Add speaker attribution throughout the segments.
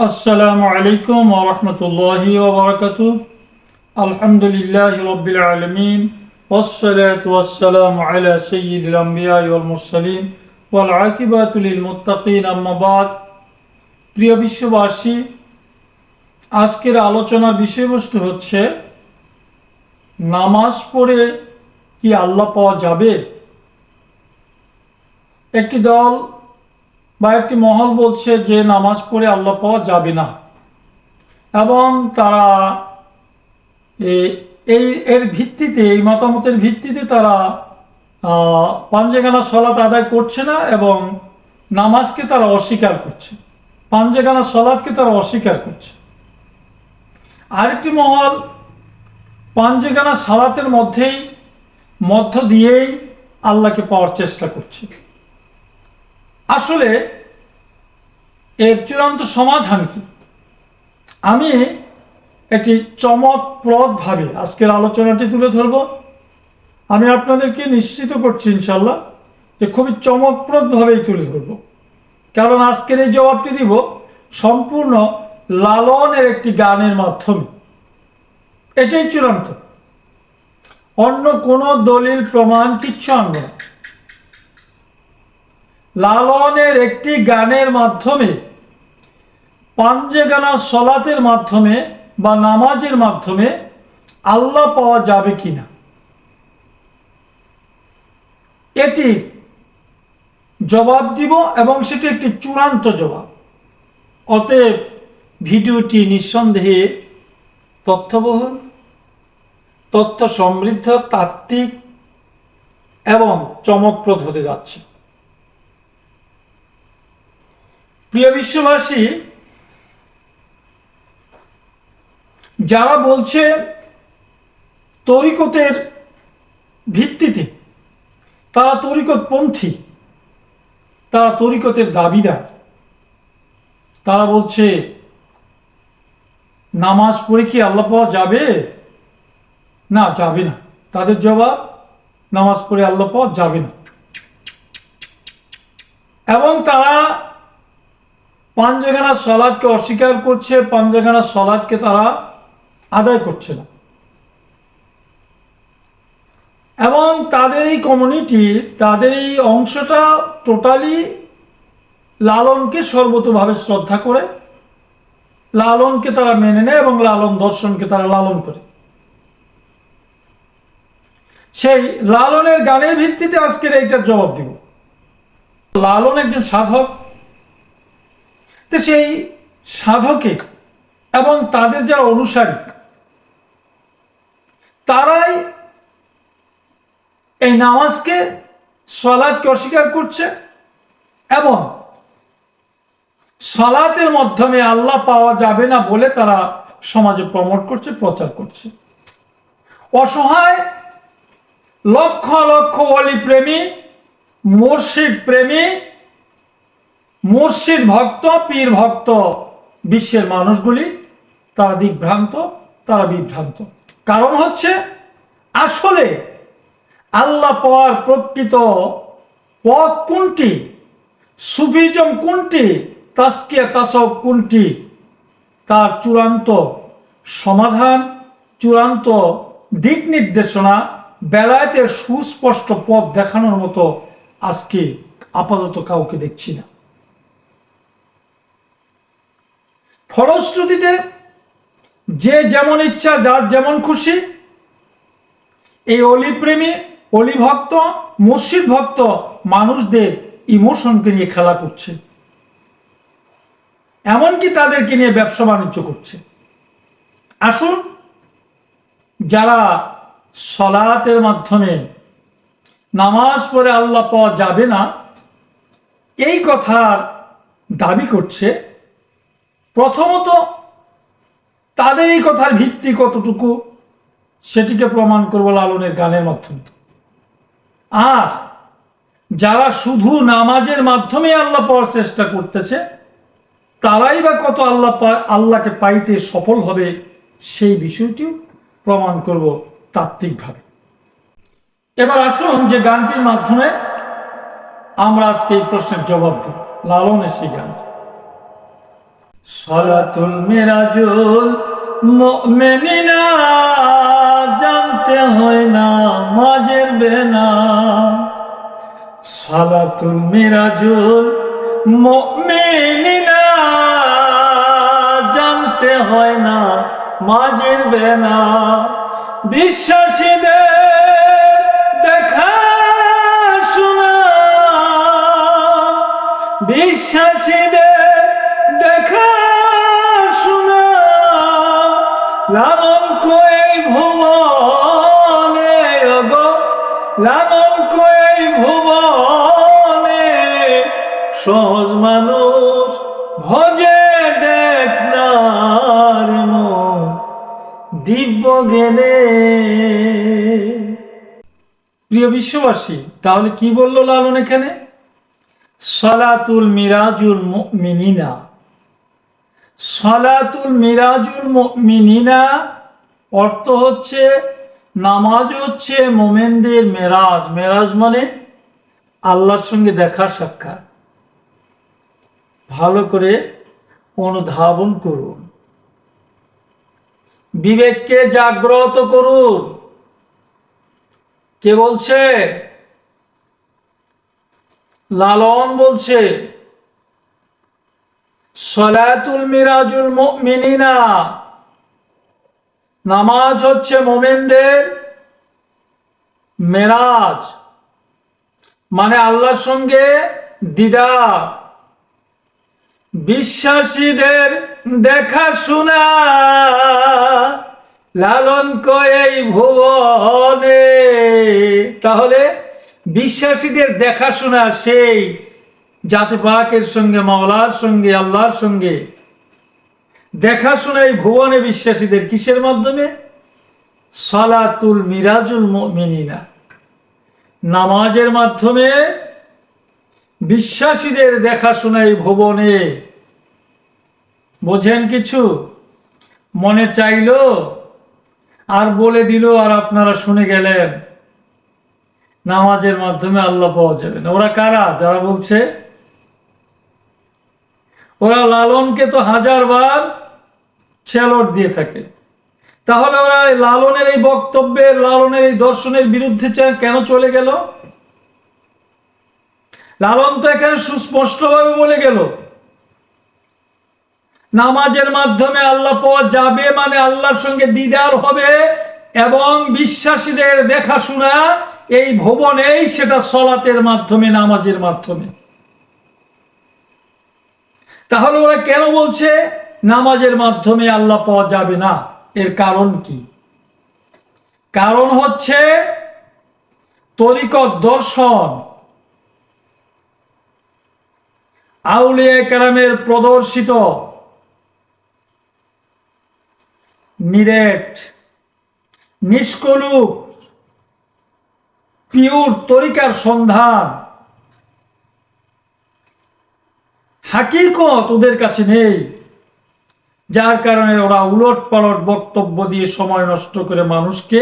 Speaker 1: السلام عليكم ورحمة الله وبركاته الحمد لله رب العالمين والصلاة والسلام على سيد الأنبياء والمرسلين والعاقبة للمتقين أما بعد প্রিয় বিশ্ববাসী আজকের আলোচনার বিষয়বস্তু হচ্ছে নামাজ পড়ে কি আল্লাহ পাওয়া যাবে একটি দল বা একটি মহল বলছে যে নামাজ পড়ে আল্লাহ পাওয়া যাবে না। এবং তারা এই, এর ভিত্তিতে, এই মতামতের ভিত্তিতে তারা পাঞ্জেগানা সলাৎ আদায় করছে না এবং নামাজকে তারা অস্বীকার করছে। পাঞ্জেগানা সলাৎকে তারা অস্বীকার করছে। আরেকটি মহল পাঞ্জেগানা সালাতের মধ্যেই, মধ্য দিয়েই আল্লাহকে পাওয়ার চেষ্টা করছে। আসলে এর চূড়ান্ত সমাধান কি? আমি একটি চমকপ্রদভাবে আজকের আলোচনাটি তুলে ধরব। আমি আপনাদেরকে নিশ্চিত করছি ইনশাল্লাহ যে খুবই চমকপ্রদভাবেই তুলে ধরব। কারণ আজকের এই জবাবটি দিব সম্পূর্ণ লালনের একটি গানের মাধ্যমে। এটাই চূড়ান্ত। অন্য কোনো দলিল, প্রমাণ কিচ্ছু না। লালনের একটি গানের মাধ্যমে, পাঞ্জেগানা সলাতের মাধ্যমে বা নামাজের মাধ্যমে আল্লাহ পাওয়া যাবে কি না এটি জবাব দিব এবং সেটি একটি চূড়ান্ত জবাব। অতএব ভিডিওটি নিঃসন্দেহে তথ্যবহুল, তথ্য সমৃদ্ধ, তাত্ত্বিক এবং চমকপ্রদ হতে যাচ্ছে। প্রিয় বিশ্ববাসী, যারা বলছে তরিকতের ভিত্তিতে তারা তরিকতপন্থী, তারা তরিকতের দাবিদার, তারা বলছে নামাজ পড়ে কি আল্লাহ পাওয়া যাবে? না যাবে না। তাদের জবাব, নামাজ পড়ে আল্লাহ পাওয়া যাবে না। এবং তারা পাঞ্জাগানা সলাদকে অস্বীকার করছে, পাঞ্জাখানা সলাদকে তারা আদায় করছে না। এবং তাদের এই কমিউনিটি তাদের এই অংশটা টোটালি লালনকে সর্বতভাবে শ্রদ্ধা করে, লালনকে তারা মেনে নেয় এবং লালন দর্শনকে তারা লালন করে। সেই লালনের গানের ভিত্তিতে আজকের এইটার জবাব দিব। লালন একজন সাধক তো সেই সাধকে এবং তাদের যারা অনুসারী, তারাই এই নামাজকে, সলাদকে অস্বীকার করছে এবং সলাতের মাধ্যমে আল্লাহ পাওয়া যাবে না বলে তারা সমাজে প্রমোট করছে, প্রচার করছে। অসহায় লক্ষ লক্ষ অলি প্রেমী মুর্শিদ প্রেমী মুর্শিদ ভক্ত, পীর ভক্ত, বিশ্বের মানুষগুলি তারা দিগ্ভ্রান্ত, তারা বিভ্রান্ত। কারণ হচ্ছে, আসলে আল্লাহ পাওয়ার প্রকৃত পথ কোনটি? সুফিজম কোনটি? তাস্কিয়া তাসব কোনটি? তার চূড়ান্ত সমাধান, চূড়ান্ত দিক নির্দেশনা, বেলায়েতের সুস্পষ্ট পথ দেখানোর মতো আজকে আপাতত কাউকে দেখছি না। ফলশ্রুতিতে যে যেমন ইচ্ছা, যার যেমন খুশি, এই অলি প্রেমী অলি ভক্ত মসজিদ ভক্ত মানুষদের ইমোশনকে নিয়ে খেলা করছে। এমনকি তাদেরকে নিয়ে ব্যবসা বাণিজ্য করছে। আসুন, যারা সলাতের মাধ্যমে নামাজ পড়ে আল্লাহ পাওয়া যাবে না, এই কথার দাবি করছে প্রথমত, তাদের এই কথার ভিত্তি কতটুকু, সেটিকে প্রমাণ করব লালনের গানের মাধ্যমে। আর, যারা শুধু নামাজের মাধ্যমে আল্লাহ পাওয়ার চেষ্টা করতেছে, তারাই বা কত আল্লাহ আল্লাহকে পাইতে সফল হবে, সেই বিষয়টিও প্রমাণ করব তাত্ত্বিকভাবে। এবার আসুন যে গানটির মাধ্যমে আমরা আজকে এই প্রশ্নের জবাব দেব, লালনের সেই গান সলাতুল মিরাজুল মুমিনিনা, জানতে হয় না মাঝের বেনা সালাতুল মিরাজুল মুমিনিনা, জানতে হয় না মাঝের বেনা বিশ্বাসীদের দেখা শোনা, বিশ্বাসীদের লালন কই ভুবনে গো লালন কই ভুবনে, সহজ মানুষ ভজে দেখ না দিব্য জ্ঞানে। প্রিয় বিশ্ববাসী, তাহলে কি বলল লালন এখানে? সলাতুল মিরাজুল মিনিনা সলাতুল মিরাজুল মিনিনা অর্থ হচ্ছে নামাজ হচ্ছে মোমেনদের মেরাজ। মেরাজ মানে আল্লাহর সঙ্গে দেখা সাক্ষাৎ। ভালো করে অনুধাবন করুন। বিবেককে জাগ্রত করুন। কে বলছে? লালন বলছে। সলাতুল মিরাজুল মুমিনিনা। নামাজ হচ্ছে মোমেনদের মেরাজ। মানে আল্লাহর সঙ্গে দিদার। বিশ্বাসীদের দেখা শোনা, লালন কয়েই ভুবনে। তাহলে বিশ্বাসীদের দেখাশোনা সেই জাতি পাকের সঙ্গে, মাওলার সঙ্গে, আল্লাহর সঙ্গে। দেখাশোনা এই ভুবনে বিশ্বাসীদের কিসের মাধ্যমে? সালাতুল মিরাজুল মিনিনা নামাজের মাধ্যমে বিশ্বাসীদের দেখাশোনা এই ভুবনে। বোঝেন কিছু? মনে চাইলো? আর বলে দিল, আর আপনারা শুনে গেলেন। নামাজের মাধ্যমে আল্লাহ পাওয়া যাবে না। ওরা কারা? যারা বলছে ওরা লালনকে তো হাজার বার চ্যালট দিয়ে থাকে। তাহলে ওরা লালনের এই বক্তব্যের, লালনের এই দর্শনের বিরুদ্ধে কেন চলে গেল? লালন তো এখানে সুস্পষ্টভাবে বলে গেল। নামাজের মাধ্যমে আল্লাহ পাওয়া যাবে মানে আল্লাহর সঙ্গে দিদার হবে এবং বিশ্বাসীদের দেখাশোনা এই ভুবনেই সেটা সলাতের মাধ্যমে, নামাজের মাধ্যমে। তাহলে ওরা কেন বলছে নামাজের মাধ্যমে আল্লাহ পাওয়া যাবে না? এর কারণ কি? কারণ হচ্ছে তরিকত দর্শন। আউলিয়া কেরামের প্রদর্শিত নিরেট, নিষ্কলুপ পিওর তরিকার সন্ধান। হাকিকত ওদের কাছে নেই। যার কারণে ওরা উলট পালট বক্তব্য দিয়ে সময় নষ্ট করে মানুষকে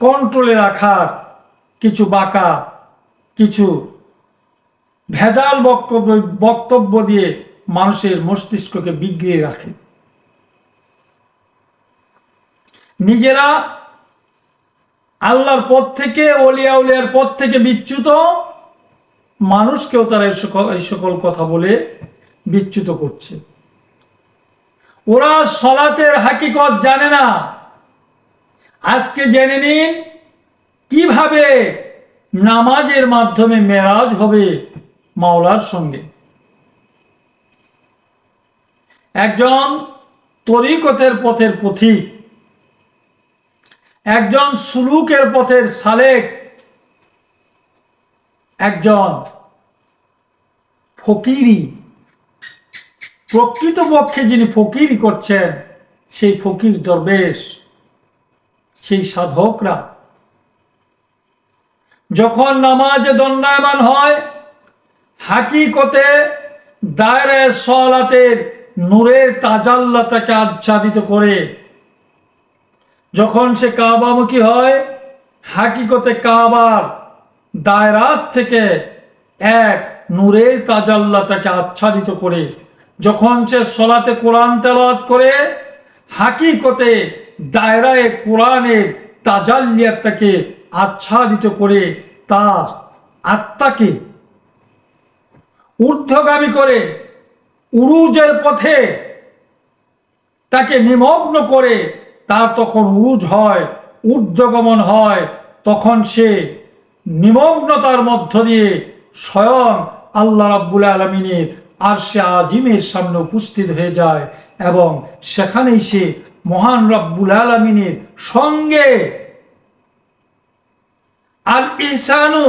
Speaker 1: কন্ট্রোলে রাখার কিছু বাঁকা, কিছু ভেজাল বক্তব্য বক্তব্য দিয়ে মানুষের মস্তিষ্ককে বিগড়িয়ে রাখে। নিজেরা আল্লাহর পথ থেকে, অলিয়া উলিয়ার পথ থেকে বিচ্যুত মানুষকেও তারা এই সকল এই সকল কথা বলে বিচ্যুত করছে। ওরা সলাতের হাকিকত জানে না। আজকে জেনে নিন কীভাবে নামাজের মাধ্যমে মেরাজ হবে মাওলার সঙ্গে। একজন তরিকতের পথের পথিক, একজন সুলুকের পথের সালেক একজন ফকিরি, প্রকৃতপক্ষে যিনি ফকিরি করছেন, সেই ফকির দরবেশ, সেই সাধকরা। যখন নামাজে দণ্ডায়মান হয়, হাকিকতে দায়রের সলাতের নূরের তাজাল্লাটাকে আচ্ছাদিত করে, যখন সে কাবামুখী হয়, হাকিকতে কাবার দায়রাত থেকে এক নূরের তাজাল্লা তাকে আচ্ছাদিত করে, যখন সে সলাতে কোরআন তেলাওয়াত করে, হাকিকতে দায়রায় কোরআনের তাজাল্লিয়াতটাকে আচ্ছাদিত করে তার আত্মাকে ঊর্ধ্বগামী করে, উরুজের পথে তাকে নিমগ্ন করে, তার তখন উরুজ হয়, ঊর্ধ্বগমন হয়, তখন সে নিমগ্নতার মধ্য দিয়ে স্বয়ং আল্লাহ রাব্বুল আলমিনের আর সে আজিমের সামনে উপস্থিত হয়ে যায় এবং সেখানেই সে মহান রব্বুল আলমিনের সঙ্গে আল ইসানু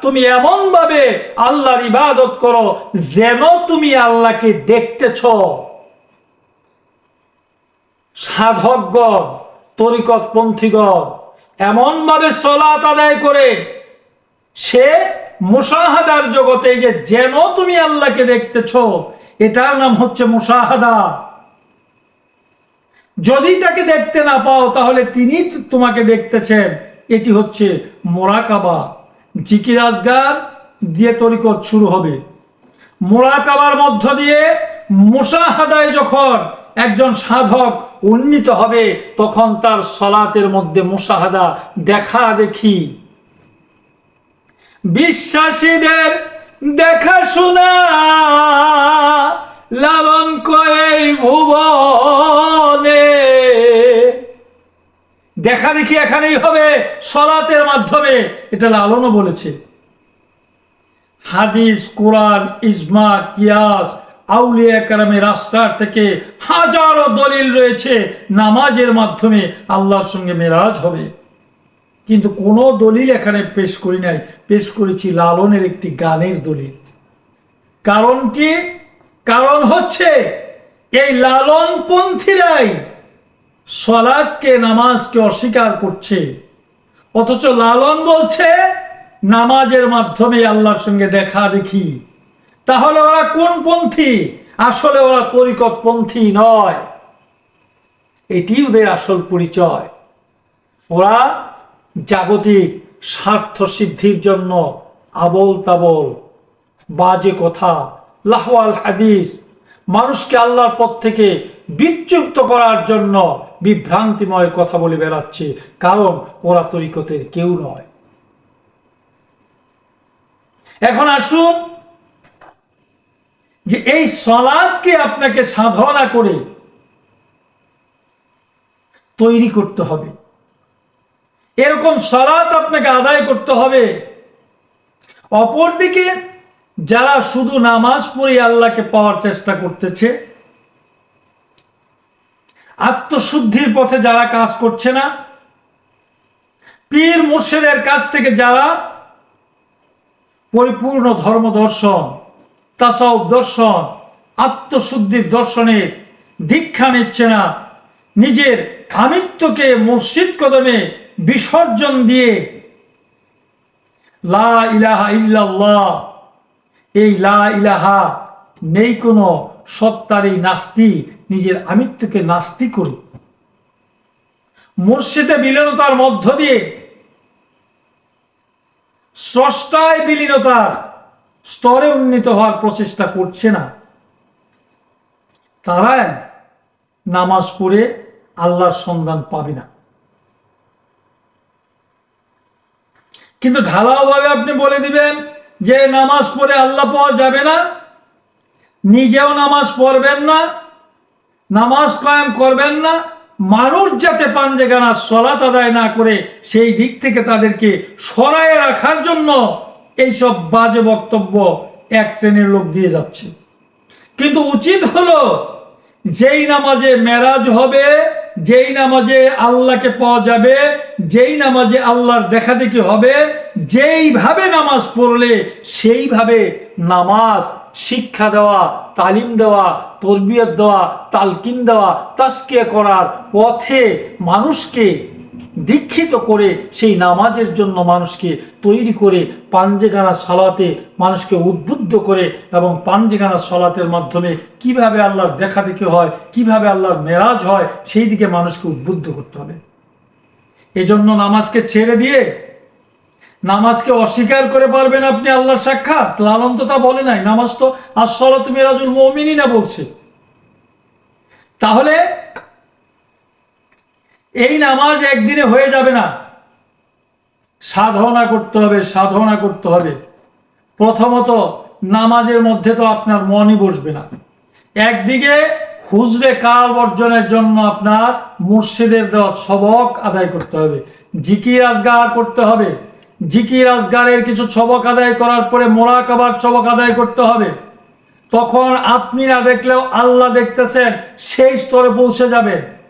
Speaker 1: তুমি এমন ভাবে আল্লাহর ইবাদত করো যেন তুমি আল্লাহকে দেখতেছো। সাধকগণ তরিকত পন্থীগণ এমনভাবে সলাত আদায় করে সে মুসাহাদার জগতে যে যেন তুমি আল্লাহকে দেখতেছ, এটার নাম হচ্ছে মুসাহাদা। যদি তাকে দেখতে না পাও, তাহলে তিনি তোমাকে দেখতেছেন। এটি হচ্ছে মোরাকাবা। জিকির আজগার দিয়ে তরিকত শুরু হবে। মোরাকাবার মধ্য দিয়ে মুসাহাদায় যখন একজন সাধক উন্নীত হবে, তখন তার সলাতের মধ্যে মুসাহাদা দেখা দেখি। বিশ্বাসীদের দেখাশোনা লালন করে ভুবনে। দেখা দেখি এখানেই হবে, সলাতের মাধ্যমে, এটা লালনও বলেছে। হাদিস, কোরআন, ইজমা, কিয়াস আউলিয়া কারামের রাস্তার থেকে হাজারো দলিল রয়েছে নামাজের মাধ্যমে আল্লাহর সঙ্গে মেরাজ হবে। কিন্তু কোনো দলিল এখানে পেশ করি নাই। পেশ করেছি লালনের একটি গানের দলিল। কারণ কি? কারণ হচ্ছে এই লালনপন্থীরাই সলাদকে নামাজকে অস্বীকার করছে। অথচ লালন বলছে, নামাজের মাধ্যমে আল্লাহর সঙ্গে দেখা দেখি। তাহলে ওরা কোন পন্থী? আসলে ওরা তরিকত পন্থী নয়। এটি ওদের আসল পরিচয়। ওরা জাগতিক স্বার্থ সিদ্ধির জন্য আবল তাবল বাজে কথা, লাহওয়াল হাদিস, মানুষকে আল্লাহর পথ থেকে বিচ্যুক্ত করার জন্য বিভ্রান্তিময় কথা বলে বেড়াচ্ছে, কারণ ওরা তরিকতের কেউ নয়। এখন আসুন যে এই সলাদকে আপনাকে সাধনা করে তৈরি করতে হবে। এরকম সলাৎ আপনাকে আদায় করতে হবে। অপরদিকে যারা শুধু নামাজ পড়ে আল্লাহকে পাওয়ার চেষ্টা করতেছে, আত্মশুদ্ধির পথে যারা কাজ করছে না, পীর মুর্শিদের কাছ থেকে যারা পরিপূর্ণ ধর্ম দর্শন তাসাউব দর্শন, আত্মশুদ্ধির দর্শনে দীক্ষা নিচ্ছে না। নিজের আমিত্বকে মুর্শিদ কদমে বিসর্জন দিয়ে লা ইলাহা ইল্লাল্লাহ, এই লা ইলাহা নেই কোনো সত্তার এই নাস্তি, নিজের আমিত্বকে নাস্তি করি। মুর্শিদে বিলীনতার মধ্য দিয়ে স্রষ্টায় বিলীনতার স্তরে উন্নীত হওয়ার প্রচেষ্টা করছে না। তারা নামাজ পড়ে আল্লাহর সন্ধান পাবে না। কিন্তু ঢালাওভাবে আপনি বলে দিবেন যে নামাজ পড়ে আল্লাহ পাওয়া যাবে না, নিজেও নামাজ পড়বেন না, নামাজ কায়েম করবেন না, মানুষ যাতে পান পাঞ্জেগানা সলাত আদায় না করে সেই দিক থেকে তাদেরকে সরায়ে রাখার জন্য এইসব বাজে বক্তব্য এক শ্রেণির লোক দিয়ে যাচ্ছে। কিন্তু উচিত হলো, যেই নামাজে মেরাজ হবে, যেই নামাজে আল্লাহকে পাওয়া যাবে, যেই নামাজে আল্লাহর দেখা দেখি হবে, যেইভাবে নামাজ পড়লে সেইভাবে নামাজ, শিক্ষা দেওয়া, তালিম দেওয়া, তরবিয়ত দেওয়া, তালকিন দেওয়া তাস্কিয়া করার পথে মানুষকে দীক্ষিত করে সেই নামাজের জন্য মানুষকে তৈরি করে পাঞ্জেগানা সলাতে মানুষকে উদ্বুদ্ধ করে এবং পাঞ্জেগানা সলাতের মাধ্যমে কীভাবে আল্লাহর দেখা দেখি হয়, কীভাবে আল্লাহর মেরাজ হয়, সেই দিকে মানুষকে উদ্বুদ্ধ করতে হবে। এজন্য নামাজকে ছেড়ে দিয়ে নামাজকে অস্বীকার করে পারবেন আপনি আল্লাহর সাক্ষাৎ। লালন তো তা বলে নাই, নামাজ তো আসল তুমি রাজুল মমিনই না বলছে। তাহলে এই নামাজ একদিনে হয়ে যাবে না। সাধনা করতে হবে, সাধনা করতে হবে। প্রথমত নামাজের মধ্যে তো আপনার মনই বসবে না। একদিকে হুজরে কাল অর্জনের জন্য আপনার মুর্শিদের দেওয়া সবক আদায় করতে হবে। জিকির আজগার করতে হবে। জিকির আজগারের কিছু ছবক আদায় করার পরে মোরাকাবার ছবক আদায় করতে হবে। তখন আপনি না দেখলেও আল্লাহ দেখতেছেন, সেই স্তরে পৌঁছে যাবেন।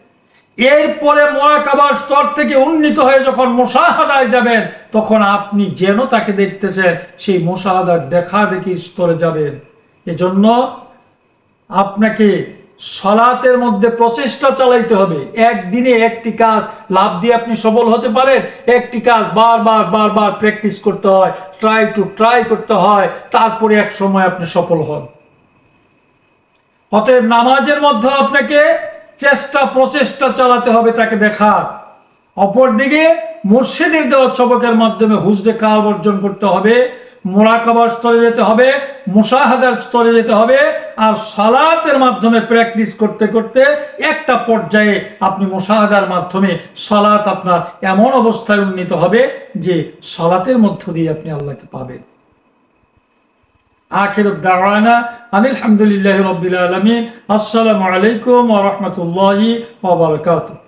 Speaker 1: এরপরে মোরাকাবার স্তর থেকে উন্নীত হয়ে যখন মোশাহাদায় যাবেন, তখন আপনি যেন তাকে দেখতেছেন, সেই মোশাহাদার দেখা দেখি স্তরে যাবেন। এজন্য আপনাকে সলাতের মধ্যে প্রচেষ্টা চালাইতে হবে। একদিনে একটি কাজ, লাভ দিয়ে আপনি সফল হতে পারেন, একটি কাজ বারবার বারবার প্র্যাকটিস করতে হয়, ট্রাই টু ট্রাই করতে হয়, তারপরে এক সময় আপনি সফল হন। অতএব নামাজের মধ্যে আপনাকে চেষ্টা, প্রচেষ্টা চালাতে হবে তাকে দেখার। অপরদিকে মুর্শিদের দেওয়া ছবকের মাধ্যমে হুজরে কাল অর্জন করতে হবে, মোরাকাবার স্তরে যেতে হবে মুসাহাদার স্তরে যেতে হবে, আর সালাতের মাধ্যমে প্র্যাকটিস করতে করতে একটা পর্যায়ে আপনি মুসাহাদার মাধ্যমে সালাত আপনার এমন অবস্থায় উন্নীত হবে যে সালাতের মধ্য দিয়ে আপনি আল্লাহকে পাবেন। আখির দাওয়ানা আলহামদুলিল্লাহ রবিল আলমী আসসালামু আলাইকুম ওরহমতুল্লাহি ওবরকাতুহ